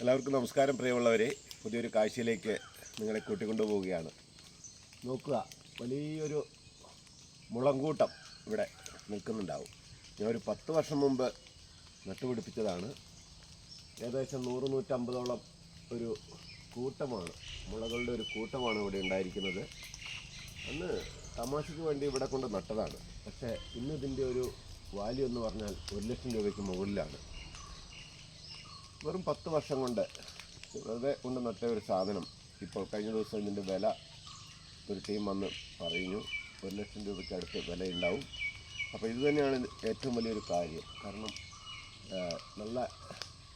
എല്ലാവർക്കും നമസ്കാരം പ്രിയമുള്ളവരെ. പുതിയൊരു കാഴ്ചയിലേക്ക് നിങ്ങളെ കൂട്ടിക്കൊണ്ടു പോവുകയാണ് നോക്കുക വലിയൊരു മുളങ്കൂട്ടം ഇവിടെ നിൽക്കുന്നുണ്ടാവും. ഞാൻ ഒരു പത്ത് വർഷം മുമ്പ് നട്ടുപിടിപ്പിച്ചതാണ്. ഏകദേശം നൂറ് നൂറ്റമ്പതോളം ഒരു കൂട്ടമാണ് മുളകളുടെ ഒരു കൂട്ടമാണ് ഇവിടെ ഉണ്ടായിരിക്കുന്നത്. അന്ന് തമാശയ്ക്ക് വേണ്ടി ഇവിടെ കൊണ്ട് നട്ടതാണ്. പക്ഷേ ഇന്ന് ഇതിന്റെ ഒരു വാല്യൂ എന്ന് പറഞ്ഞാൽ ഒരു ലക്ഷം രൂപയ്ക്ക് മുകളിലാണ്. വെറും പത്ത് വർഷം കൊണ്ട് വെറുതെ കൊണ്ട് നട്ട ഒരു സാധനം. ഇപ്പോൾ കഴിഞ്ഞ ദിവസം ഇതിന്റെ വില ഒരു ടീം വന്ന് പറഞ്ഞു ഒരു ലക്ഷം രൂപയ്ക്ക് അടുത്ത് വിലയുണ്ടാവും. അപ്പോൾ ഇത് തന്നെയാണ് ഏറ്റവും വലിയൊരു കാര്യം. കാരണം നല്ല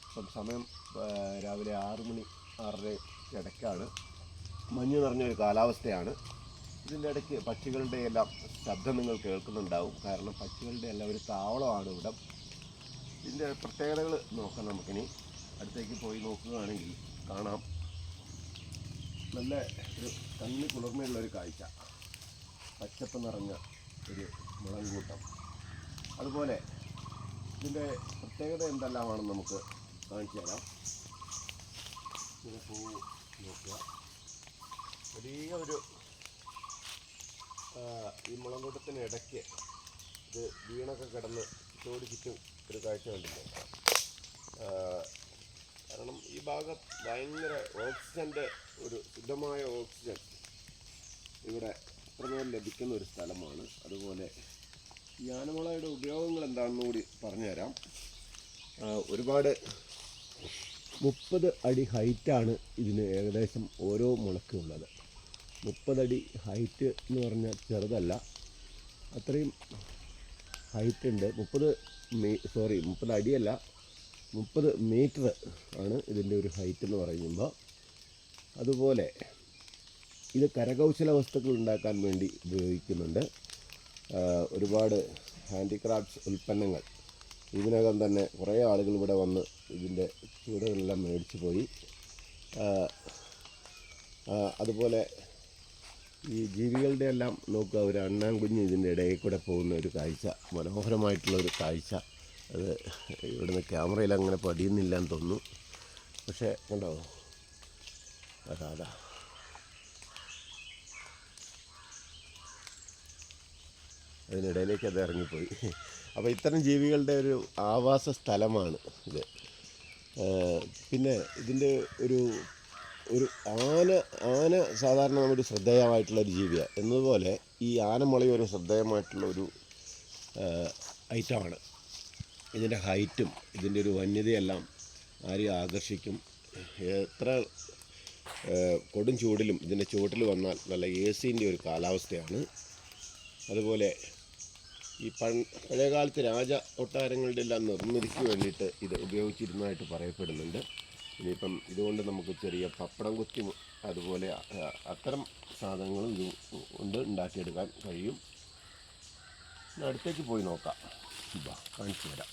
ഇപ്പം സമയം രാവിലെ ആറ് മണി ആറര ഇടയ്ക്കാണ്. മഞ്ഞ് നിറഞ്ഞൊരു കാലാവസ്ഥയാണ്. ഇതിന്റെ ഇടയ്ക്ക് പക്ഷികളുടെ എല്ലാം ശബ്ദം നിങ്ങൾ കേൾക്കുന്നുണ്ടാവും. കാരണം പക്ഷികളുടെ എല്ലാം ഒരു താവളമാണ് ഇവിടെ. ഇതിന്റെ പ്രത്യേകതകൾ നോക്കാം നമുക്കിനി. അടുത്തേക്ക് പോയി നോക്കുകയാണെങ്കിൽ കാണാം. നല്ല ഒരു കണ്ണി കുളിർമയുള്ള ഒരു കാഴ്ച. പച്ചപ്പ് നിറഞ്ഞ ഒരു മുളങ്കൂട്ടം അതുപോലെ ഇതിന്റെ പ്രത്യേകത എന്തെല്ലാമാണെന്ന് നമുക്ക് കാണിച്ചു തരാം. ഇങ്ങനെ പൂ നോക്കുക. വലിയ ഒരു ഈ മുളങ്കൂട്ടത്തിന് ഇടയ്ക്ക് ഇത് വീണൊക്കെ കിടന്ന് ചോടി ചുറ്റും ഒരു കാഴ്ച കണ്ടില്ലേ കാരണം ഈ ഭാഗം ഭയങ്കര ഓക്സിജന്റെ ഒരു ശുദ്ധമായ ഓക്സിജൻ ഇവിടെ അത്രമേൽ ലഭിക്കുന്ന ഒരു സ്ഥലമാണ്. അതുപോലെ ഈ ആനമുളയുടെ ഉപയോഗങ്ങൾ എന്താണെന്ന് കൂടി പറഞ്ഞുതരാം. ഒരുപാട് മുപ്പത് അടി ഹൈറ്റാണ് ഇതിന് ഏകദേശം ഓരോ മുളയ്ക്കുള്ളത് മുപ്പതടി ഹൈറ്റ് എന്ന് പറഞ്ഞാൽ ചെറുതല്ല. അത്രയും ഹൈറ്റ് ഉണ്ട്. മുപ്പത് മീ സോറി മുപ്പത് അടിയല്ല. മുപ്പത് മീറ്റർ ആണ് ഇതിന്റെ ഒരു ഹൈറ്റ് എന്ന് പറയുമ്പോൾ. അതുപോലെ ഇത് കരകൗശല വസ്തുക്കൾ ഉണ്ടാക്കാൻ വേണ്ടി ഉപയോഗിക്കുന്നുണ്ട്. ഒരുപാട് ഹാൻഡിക്രാഫ്റ്റ്സ് ഉൽപ്പന്നങ്ങൾ. ഇതിനകം തന്നെ കുറേ ആളുകൾ ഇവിടെ വന്ന് ഇതിന്റെ ചൂടുകളെല്ലാം മേടിച്ചു പോയി. അതുപോലെ ഈ ജീവികളുടെ എല്ലാം നോക്കുക. ഒരു അണ്ണാൻ കുഞ്ഞ് ഇതിന്റെ ഇടയിൽ കൂടെ പോകുന്ന ഒരു കാഴ്ച. മനോഹരമായിട്ടുള്ള ഒരു കാഴ്ച. അത് ഇവിടുന്ന് ക്യാമറയിൽ അങ്ങനെ പടിയുന്നില്ല എന്ന് തോന്നുന്നു. പക്ഷേ കണ്ടോ? അതാ അതാ. അതിനിടയിലേക്ക് അത് ഇറങ്ങിപ്പോയി. അപ്പോൾ ഇത്തരം ജീവികളുടെ ഒരു ആവാസ സ്ഥലമാണ് ഇത്. പിന്നെ ഇതിന്റെ ഒരു ഒരു ആന ആന സാധാരണ നമ്മുടെ ശ്രദ്ധേയമായിട്ടുള്ള ഒരു ജീവിയാണ് എന്നതുപോലെ ഈ ആനമുളയും ഒരു ശ്രദ്ധേയമായിട്ടുള്ള ഒരു ഐറ്റമാണ് ഇതിന്റെ ഹൈറ്റും ഇതിന്റെ ഒരു വന്യതയെല്ലാം ആരെയും ആകർഷിക്കും. എത്ര കൊടും ചൂടിലും ഇതിന്റെ ചുവട്ടിൽ വന്നാൽ നല്ല എ സിന്റെ ഒരു കാലാവസ്ഥയാണ്. അതുപോലെ ഈ പൺ പഴയകാലത്ത് രാജ കൊട്ടാരങ്ങളുടെ എല്ലാം നിർമ്മിതിക്ക് വേണ്ടിയിട്ട് ഇത് ഉപയോഗിച്ചിരുന്നതായിട്ട് പറയപ്പെടുന്നുണ്ട്. ഇനിയിപ്പം ഇതുകൊണ്ട് നമുക്ക് ചെറിയ പപ്പടം കുത്തി അതുപോലെ അത്തരം സാധനങ്ങളും ഇത് കൊണ്ട് ഉണ്ടാക്കിയെടുക്കാൻ കഴിയും. അടുത്തേക്ക് പോയി നോക്കാം. കാണിച്ചു തരാം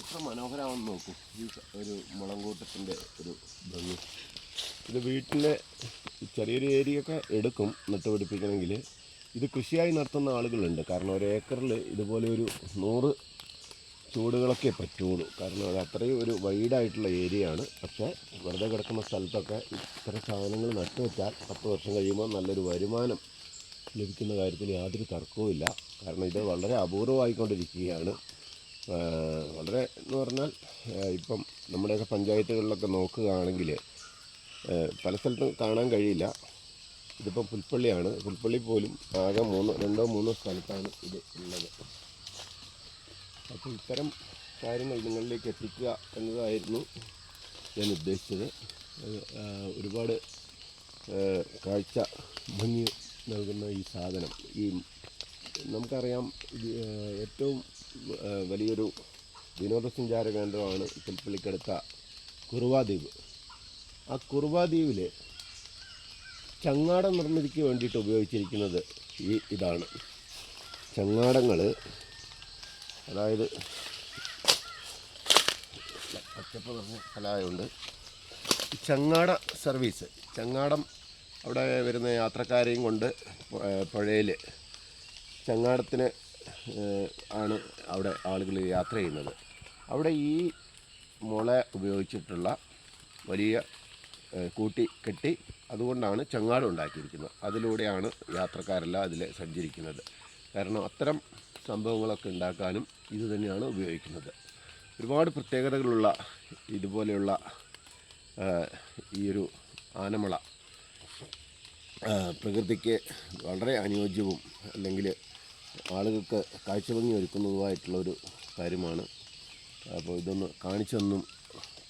എത്ര മനോഹരമാണെന്ന് നോക്കൂ. ഈ ഒരു മുളങ്കൂട്ടത്തിന്റെ ഒരു ഭംഗി. ഇത് വീട്ടിലെ ചെറിയൊരു ഏരിയൊക്കെ എടുക്കും നട്ടുപിടിപ്പിക്കണമെങ്കിൽ ഇത് കൃഷിയായി നടത്തുന്ന ആളുകളുണ്ട്. കാരണം ഒരു ഏക്കറിൽ ഇതുപോലെ ഒരു നൂറ് ചൂടുകളൊക്കെ പറ്റുള്ളൂ. കാരണം അത് അത്രയും ഒരു വൈഡായിട്ടുള്ള ഏരിയയാണ്. പക്ഷേ വെറുതെ കിടക്കുന്ന സ്ഥലത്തൊക്കെ ഇത്തരം സാധനങ്ങൾ നട്ടുവെച്ചാൽ പത്ത് വർഷം കഴിയുമ്പോൾ നല്ലൊരു വരുമാനം ലഭിക്കുന്ന കാര്യത്തിൽ യാതൊരു തർക്കവുമില്ല കാരണം ഇത് വളരെ അപൂർവമായിക്കൊണ്ടിരിക്കുകയാണ്. വളരെ എന്ന് പറഞ്ഞാൽ ഇപ്പം നമ്മുടെയൊക്കെ പഞ്ചായത്തുകളിലൊക്കെ നോക്കുകയാണെങ്കിൽ പല സ്ഥലത്തും കാണാൻ കഴിയില്ല. ഇതിപ്പം പുൽപ്പള്ളിയാണ്. പുൽപ്പള്ളി പോലും ആകെ മൂന്നോ രണ്ടോ മൂന്നോ സ്ഥലത്താണ് ഇത് ഉള്ളത്. അപ്പോൾ ഇത്തരം കാര്യങ്ങൾ നിങ്ങളിലേക്ക് എത്തിക്കുക എന്നതായിരുന്നു ഞാൻ ഉദ്ദേശിച്ചത്. ഒരുപാട് കാഴ്ച ഭംഗി നൽകുന്ന ഈ സാധനം. ഈ നമുക്കറിയാം ഏറ്റവും വലിയൊരു വിനോദസഞ്ചാര കേന്ദ്രമാണ് പുൽപ്പള്ളിക്കടുത്ത കുറുവാദ്വീപ്. ആ കുറുവാദ്വീപിൽ ചങ്ങാടം നിർമ്മിതിക്ക് വേണ്ടിയിട്ട് ഉപയോഗിച്ചിരിക്കുന്നത് ഈ ഇതാണ്. ചങ്ങാടങ്ങൾ അതായത് പച്ചപ്പ് നിറഞ്ഞ സ്ഥലമായതുകൊണ്ട് ചങ്ങാട സർവീസ് ചങ്ങാടം അവിടെ വരുന്ന യാത്രക്കാരെയും കൊണ്ട് പുഴയിൽ ചങ്ങാടത്തിന് ആണ് അവിടെ ആളുകൾ യാത്ര ചെയ്യുന്നത്. അവിടെ ഈ മുള ഉപയോഗിച്ചിട്ടുള്ള വലിയ കൂട്ടി കെട്ടി അതുകൊണ്ടാണ് ചങ്ങാടം ഉണ്ടാക്കിയിരിക്കുന്നത്. അതിലൂടെയാണ് യാത്രക്കാരെല്ലാം അതിൽ സഞ്ചരിക്കുന്നത്. കാരണം അത്തരം സംഭവങ്ങളൊക്കെ ഉണ്ടാക്കാനും ഇത് തന്നെയാണ് ഉപയോഗിക്കുന്നത്. ഒരുപാട് പ്രത്യേകതകളുള്ള ഇതുപോലെയുള്ള ഈ ഒരു ആനമള പ്രകൃതിക്ക് വളരെ അനുയോജ്യവും അല്ലെങ്കിൽ ആളുകൾക്ക് കാഴ്ചഭംഗി ഒരുക്കുന്നതുമായിട്ടുള്ള ഒരു കാര്യമാണ്. അപ്പോൾ ഇതൊന്ന് കാണിച്ചെന്നും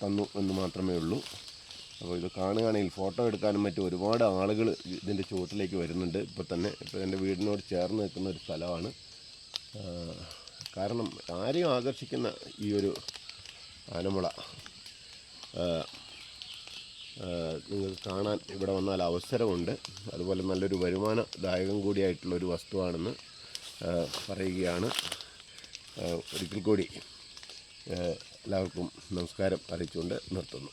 തന്നു എന്ന് മാത്രമേ ഉള്ളൂ. അപ്പോൾ ഇത് കാണുകയാണെങ്കിൽ ഫോട്ടോ എടുക്കാനും മറ്റും ഒരുപാട് ആളുകൾ ഇതിന്റെ ചുവട്ടിലേക്ക് വരുന്നുണ്ട്. ഇപ്പോൾ തന്നെ ഇപ്പോൾ എന്റെ വീടിനോട് ചേർന്ന് നിൽക്കുന്ന ഒരു സ്ഥലമാണ്. കാരണം ആരെയും ആകർഷിക്കുന്ന ഈ ഒരു ആനമുള നിങ്ങൾ കാണാൻ ഇവിടെ വന്നാൽ അവസരമുണ്ട്. അതുപോലെ നല്ലൊരു വരുമാനദായകം കൂടിയായിട്ടുള്ള ഒരു വസ്തുവാണെന്ന് പറയുകയാണ്. ഒരിക്കൽ കൂടി എല്ലാവർക്കും നമസ്കാരം അറിയിച്ചുകൊണ്ട് നിർത്തുന്നു.